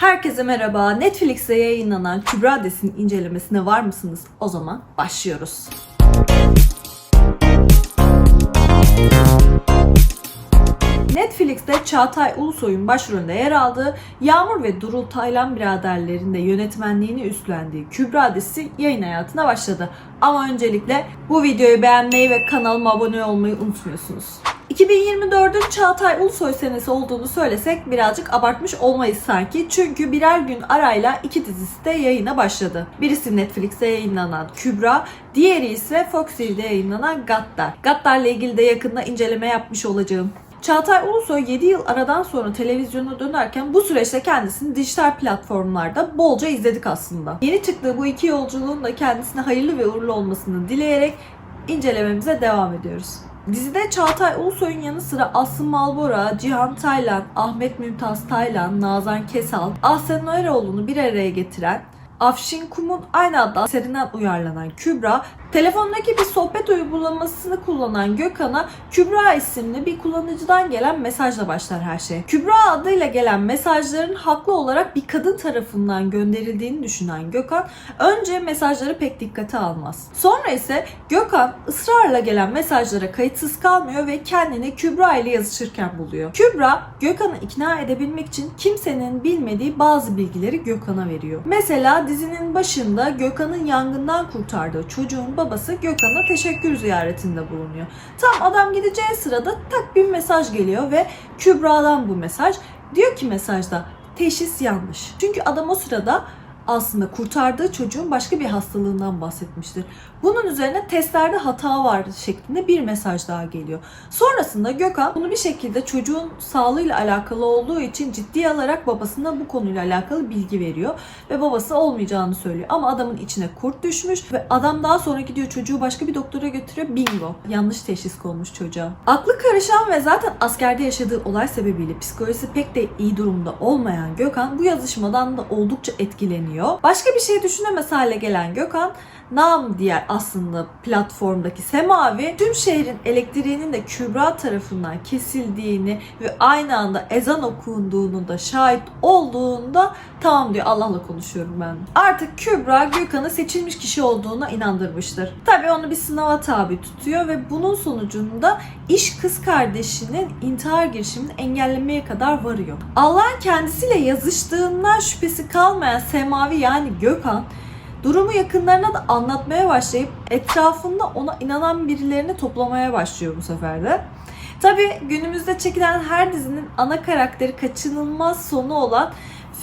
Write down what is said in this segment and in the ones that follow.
Herkese merhaba. Netflix'te yayınlanan Kübra Des'in incelemesine var mısınız? O zaman başlıyoruz. Netflix'te Çağatay Ulusoy'un başrolünde yer aldığı Yağmur ve Durul Taylan biraderlerinde yönetmenliğini üstlendiği Kübra dizisi yayın hayatına başladı. Ama öncelikle bu videoyu beğenmeyi ve kanalıma abone olmayı unutmuyorsunuz. 2024'ün Çağatay Ulusoy senesi olduğunu söylesek birazcık abartmış olmayız sanki. Çünkü birer gün arayla iki dizisi de yayına başladı. Birisi Netflix'te yayınlanan Kübra, diğeri ise Fox TV'de yayınlanan Gaddar. Gaddar'la ilgili de yakında inceleme yapmış olacağım. Çağatay Ulusoy 7 yıl aradan sonra televizyona dönerken bu süreçte kendisini dijital platformlarda bolca izledik aslında. Yeni çıktığı bu iki yolculuğun da kendisine hayırlı ve uğurlu olmasını dileyerek incelememize devam ediyoruz. Dizide Çağatay Ulusoy'un yanı sıra Aslı Malbora, Cihan Taylan, Ahmet Mümtaz Taylan, Nazan Kesal, Ahsen Eroğlu'nu bir araya getiren Afşin Kum'un aynı adlı eserinden uyarlanan Kübra, telefondaki bir sohbet uygulamasını kullanan Gökhan'a Kübra isimli bir kullanıcıdan gelen mesajla başlar her şey. Kübra adıyla gelen mesajların haklı olarak bir kadın tarafından gönderildiğini düşünen Gökhan, önce mesajları pek dikkate almaz. Sonra ise Gökhan ısrarla gelen mesajlara kayıtsız kalmıyor ve kendini Kübra ile yazışırken buluyor. Kübra, Gökhan'ı ikna edebilmek için kimsenin bilmediği bazı bilgileri Gökhan'a veriyor. Mesela dizinin başında Gökhan'ın yangından kurtardığı çocuğun babası Gökhan'a teşekkür ziyaretinde bulunuyor. Tam adam gideceği sırada tak bir mesaj geliyor ve Kübra'dan bu mesaj. Diyor ki mesajda teşhis yanlış. Çünkü adam o sırada aslında kurtardığı çocuğun başka bir hastalığından bahsetmiştir. Bunun üzerine testlerde hata var şeklinde bir mesaj daha geliyor. Sonrasında Gökhan bunu bir şekilde çocuğun sağlığıyla alakalı olduğu için ciddiye alarak babasına bu konuyla alakalı bilgi veriyor ve babası olmayacağını söylüyor. Ama adamın içine kurt düşmüş ve adam daha sonra gidiyor çocuğu başka bir doktora götürüyor. Bingo. Yanlış teşhis konmuş çocuğa. Aklı karışan ve zaten askerde yaşadığı olay sebebiyle psikolojisi pek de iyi durumda olmayan Gökhan bu yazışmadan da oldukça etkileniyor. Başka bir şey düşünemez hale gelen Gökhan Nam diğer aslında platformdaki Semavi tüm şehrin elektriğinin de Kübra tarafından kesildiğini ve aynı anda ezan okunduğunu da şahit olduğunda tamam diyor Allah'la konuşuyorum ben. Artık Kübra Gökhan'ı seçilmiş kişi olduğuna inandırmıştır. Tabii onu bir sınava tabi tutuyor ve bunun sonucunda iş kız kardeşinin intihar girişimini engellemeye kadar varıyor. Allah'ın kendisiyle yazıştığından şüphesi kalmayan Semavi yani Gökhan Durumu yakınlarına da anlatmaya başlayıp etrafında ona inanan birilerini toplamaya başlıyor bu sefer de. Tabi günümüzde çekilen her dizinin ana karakteri kaçınılmaz sonu olan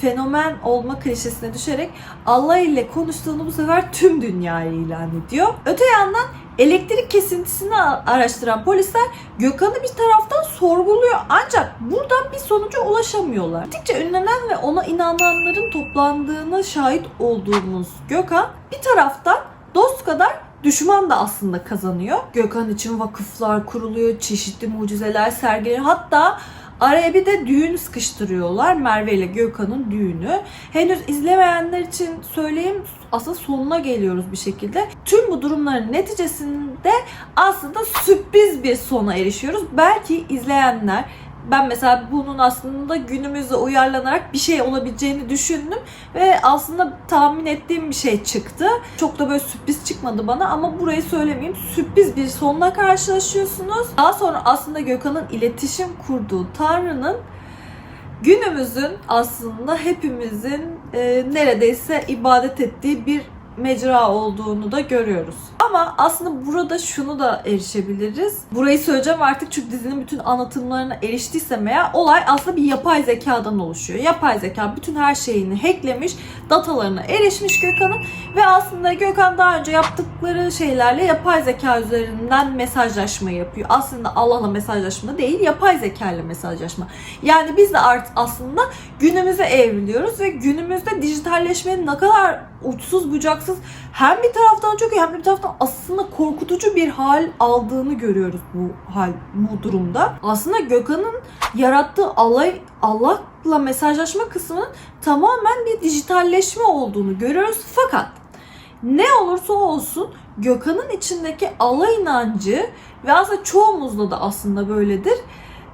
fenomen olma klişesine düşerek Allah ile konuştuğunu bu sefer tüm dünyaya ilan ediyor. Öte yandan elektrik kesintisini araştıran polisler Gökhan'ı bir taraftan sorguluyor ancak buradan bir sonuca ulaşamıyorlar. Gittikçe ünlenen ve ona inananların toplandığına şahit olduğumuz Gökhan bir taraftan dost kadar düşman da aslında kazanıyor. Gökhan için vakıflar kuruluyor, çeşitli mucizeler sergileniyor. Hatta Araya bir de düğün sıkıştırıyorlar. Merve ile Gökhan'ın düğünü. Henüz izlemeyenler için söyleyeyim aslında sonuna geliyoruz bir şekilde. Tüm bu durumların neticesinde aslında sürpriz bir sona erişiyoruz. Belki izleyenler ben mesela bunun aslında günümüzde uyarlanarak bir şey olabileceğini düşündüm ve aslında tahmin ettiğim bir şey çıktı. Çok da böyle sürpriz çıkmadı bana ama burayı söylemeyeyim. Sürpriz bir sonla karşılaşıyorsunuz. Daha sonra aslında Gökhan'ın iletişim kurduğu Tanrı'nın günümüzün aslında hepimizin e, neredeyse ibadet ettiği bir mecra olduğunu da görüyoruz. Ama aslında burada şunu da erişebiliriz. Burayı söyleyeceğim artık çünkü dizinin bütün anlatımlarına eriştiysem eğer olay aslında bir yapay zekadan oluşuyor. Yapay zeka bütün her şeyini hacklemiş, datalarına erişmiş Gökhan'ın ve aslında Gökhan daha önce yaptıkları şeylerle yapay zeka üzerinden mesajlaşma yapıyor. Aslında Allah'la mesajlaşma değil, yapay zeka ile mesajlaşma. Yani biz de artık aslında günümüze evriliyoruz ve günümüzde dijitalleşmenin ne kadar uçsuz bucaksız hem bir taraftan çok iyi hem bir taraftan aslında korkutucu bir hal aldığını görüyoruz bu hal bu durumda. Aslında Gökhan'ın yarattığı Allah Allah'la mesajlaşma kısmının tamamen bir dijitalleşme olduğunu görüyoruz. Fakat ne olursa olsun Gökhan'ın içindeki Allah inancı ve aslında çoğumuzda da aslında böyledir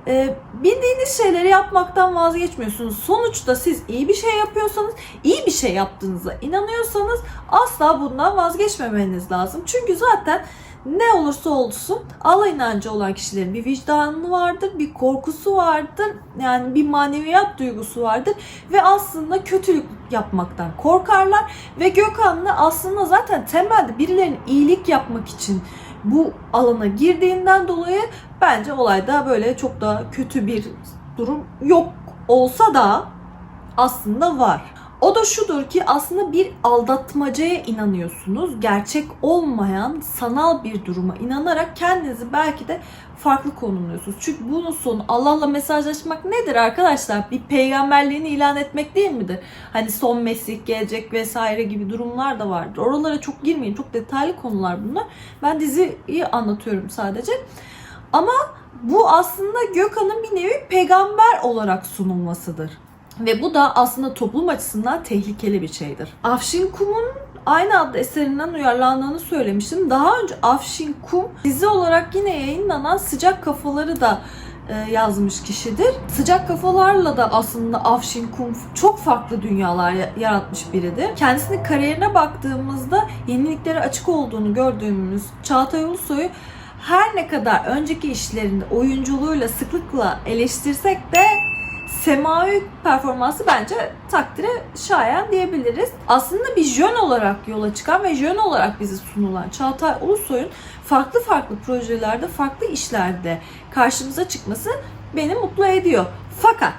e, bildiğiniz şeyleri yapmaktan vazgeçmiyorsunuz. Sonuçta siz iyi bir şey yapıyorsanız, iyi bir şey yaptığınıza inanıyorsanız asla bundan vazgeçmemeniz lazım. Çünkü zaten ne olursa olsun Allah inancı olan kişilerin bir vicdanı vardır, bir korkusu vardır, yani bir maneviyat duygusu vardır ve aslında kötülük yapmaktan korkarlar ve Gökhan'la aslında zaten temelde birilerinin iyilik yapmak için bu alana girdiğinden dolayı bence olayda böyle çok da kötü bir durum yok olsa da aslında var. O da şudur ki aslında bir aldatmacaya inanıyorsunuz. Gerçek olmayan sanal bir duruma inanarak kendinizi belki de farklı konumluyorsunuz. Çünkü bunun sonu Allah'la mesajlaşmak nedir arkadaşlar? Bir peygamberliğini ilan etmek değil midir? Hani son Mesih gelecek vesaire gibi durumlar da vardır. Oralara çok girmeyin. Çok detaylı konular bunlar. Ben diziyi anlatıyorum sadece. Ama bu aslında Gökhan'ın bir nevi peygamber olarak sunulmasıdır. Ve bu da aslında toplum açısından tehlikeli bir şeydir. Afşin Kum'un aynı adlı eserinden uyarlandığını söylemiştim. Daha önce Afşin Kum dizi olarak yine yayınlanan Sıcak Kafaları da e, yazmış kişidir. Sıcak kafalarla da aslında Afşin Kum çok farklı dünyalar ya- yaratmış biridir. Kendisinin kariyerine baktığımızda yeniliklere açık olduğunu gördüğümüz Çağatay Ulusoy'u her ne kadar önceki işlerinde oyunculuğuyla sıklıkla eleştirsek de semavi performansı bence takdire şayan diyebiliriz. Aslında bir jön olarak yola çıkan ve jön olarak bize sunulan Çağatay Ulusoy'un farklı farklı projelerde, farklı işlerde karşımıza çıkması beni mutlu ediyor. Fakat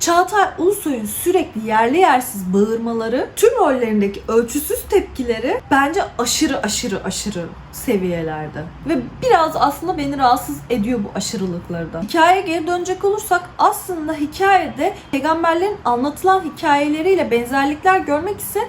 Çağatay Ulusoy'un sürekli yerli yersiz bağırmaları, tüm rollerindeki ölçüsüz tepkileri bence aşırı aşırı aşırı seviyelerde. Ve biraz aslında beni rahatsız ediyor bu aşırılıklardan. Hikayeye geri dönecek olursak aslında hikayede peygamberlerin anlatılan hikayeleriyle benzerlikler görmek ise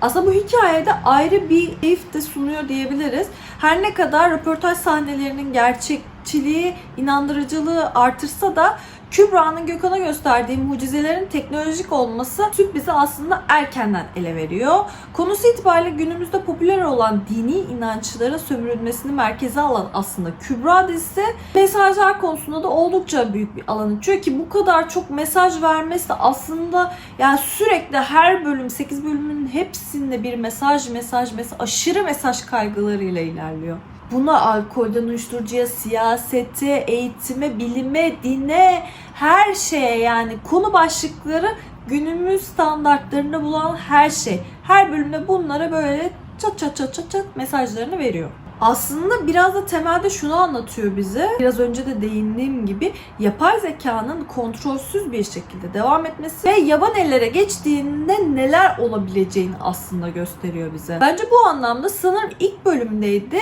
aslında bu hikayede ayrı bir keyif de sunuyor diyebiliriz. Her ne kadar röportaj sahnelerinin gerçekçiliği, inandırıcılığı artırsa da Kübra'nın Gökhan'a gösterdiği mucizelerin teknolojik olması sürprizi aslında erkenden ele veriyor. Konusu itibariyle günümüzde popüler olan dini inançların sömürülmesini merkeze alan aslında Kübra dizisi mesajlar konusunda da oldukça büyük bir alan açıyor ki bu kadar çok mesaj vermesi de aslında yani sürekli her bölüm 8 bölümün hepsinde bir mesaj mesaj mesaj aşırı mesaj kaygılarıyla ilerliyor. Buna alkolden uyuşturucuya, siyasete, eğitime, bilime, dine, her şeye yani konu başlıkları günümüz standartlarında bulan her şey. Her bölümde bunlara böyle çat çat çat çat çat mesajlarını veriyor. Aslında biraz da temelde şunu anlatıyor bize. Biraz önce de değindiğim gibi yapay zekanın kontrolsüz bir şekilde devam etmesi ve yaban ellere geçtiğinde neler olabileceğini aslında gösteriyor bize. Bence bu anlamda sanırım ilk bölümdeydi.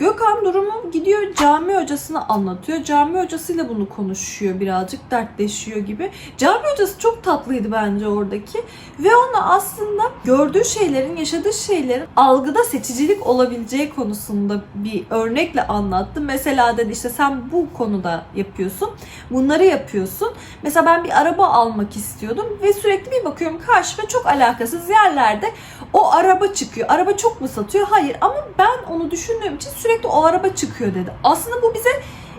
Gökhan durumu gidiyor cami hocasına anlatıyor. Cami hocasıyla bunu konuşuyor birazcık dertleşiyor gibi. Cami hocası çok tatlıydı bence oradaki. Ve ona aslında gördüğü şeylerin, yaşadığı şeylerin algıda seçicilik olabileceği konusunda bir örnekle anlattı. Mesela dedi işte sen bu konuda yapıyorsun. Bunları yapıyorsun. Mesela ben bir araba almak istiyordum ve sürekli bir bakıyorum karşıma çok alakasız yerlerde o araba çıkıyor. Araba çok mu satıyor? Hayır ama ben onu düşündüğüm için sürekli o araba çıkıyor dedi. Aslında bu bize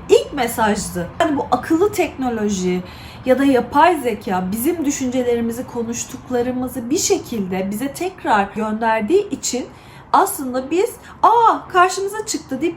ilk mesajdı. Yani bu akıllı teknoloji ya da yapay zeka bizim düşüncelerimizi, konuştuklarımızı bir şekilde bize tekrar gönderdiği için aslında biz aa karşımıza çıktı deyip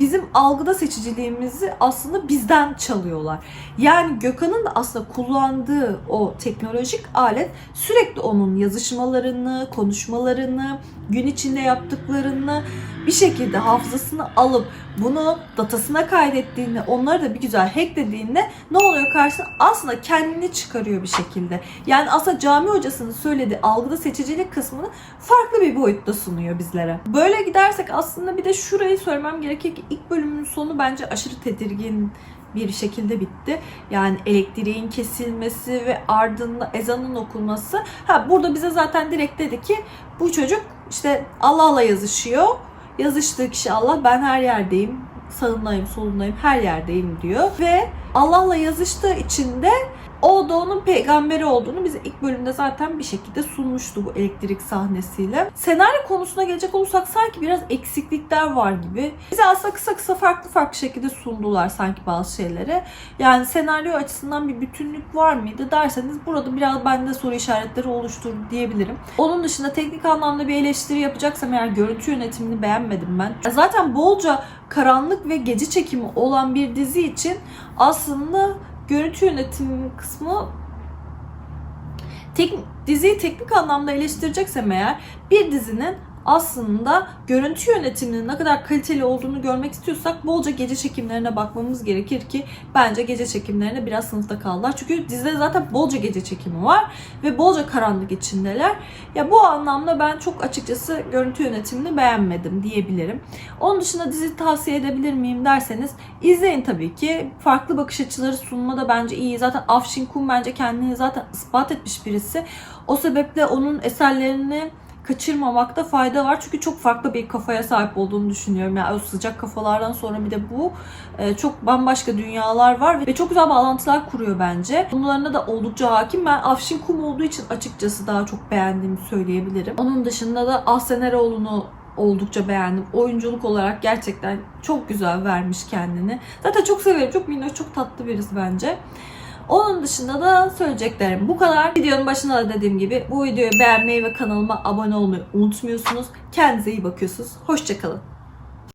bizim algıda seçiciliğimizi aslında bizden çalıyorlar. Yani Gökhan'ın da aslında kullandığı o teknolojik alet sürekli onun yazışmalarını, konuşmalarını, gün içinde yaptıklarını bir şekilde hafızasını alıp bunu datasına kaydettiğinde, onları da bir güzel hacklediğinde ne oluyor karşısına? Aslında kendini çıkarıyor bir şekilde. Yani aslında cami hocasının söylediği algıda seçicilik kısmını farklı bir boyutta sunuyor bizlere. Böyle gidersek aslında bir de şurayı söylemem gerekir ki ilk bölümün sonu bence aşırı tedirgin bir şekilde bitti. Yani elektriğin kesilmesi ve ardından ezanın okunması. Ha burada bize zaten direkt dedi ki bu çocuk işte Allah'la yazışıyor. Yazıştığı kişi Allah. Ben her yerdeyim. Sağındayım, solundayım, her yerdeyim diyor. Ve Allah'la yazıştığı için de O da peygamberi olduğunu bize ilk bölümde zaten bir şekilde sunmuştu bu elektrik sahnesiyle. Senaryo konusuna gelecek olursak sanki biraz eksiklikler var gibi. Bize aslında kısa kısa farklı farklı şekilde sundular sanki bazı şeyleri. Yani senaryo açısından bir bütünlük var mıydı derseniz burada biraz bende soru işaretleri oluşturdu diyebilirim. Onun dışında teknik anlamda bir eleştiri yapacaksam eğer görüntü yönetimini beğenmedim ben. Zaten bolca karanlık ve gece çekimi olan bir dizi için aslında görüntü yönetimi kısmı tek, diziyi teknik anlamda eleştireceksem eğer bir dizinin aslında görüntü yönetiminin ne kadar kaliteli olduğunu görmek istiyorsak bolca gece çekimlerine bakmamız gerekir ki bence gece çekimlerine biraz sınıfta kaldılar. Çünkü dizide zaten bolca gece çekimi var ve bolca karanlık içindeler. Ya bu anlamda ben çok açıkçası görüntü yönetimini beğenmedim diyebilirim. Onun dışında dizi tavsiye edebilir miyim derseniz izleyin tabii ki. Farklı bakış açıları sunmada bence iyi. Zaten Afşin Kun bence kendini zaten ispat etmiş birisi. O sebeple onun eserlerini kaçırmamakta fayda var. Çünkü çok farklı bir kafaya sahip olduğunu düşünüyorum. Yani o sıcak kafalardan sonra bir de bu e, çok bambaşka dünyalar var ve çok güzel bağlantılar kuruyor bence. Bunlarına da oldukça hakim. Ben Afşin Kum olduğu için açıkçası daha çok beğendiğimi söyleyebilirim. Onun dışında da Ahsen Eroğlu'nu oldukça beğendim. Oyunculuk olarak gerçekten çok güzel vermiş kendini. Zaten çok severim. Çok minnoş, çok tatlı birisi bence. Onun dışında da söyleyeceklerim bu kadar. Videonun başında da dediğim gibi bu videoyu beğenmeyi ve kanalıma abone olmayı unutmuyorsunuz. Kendinize iyi bakıyorsunuz. Hoşçakalın.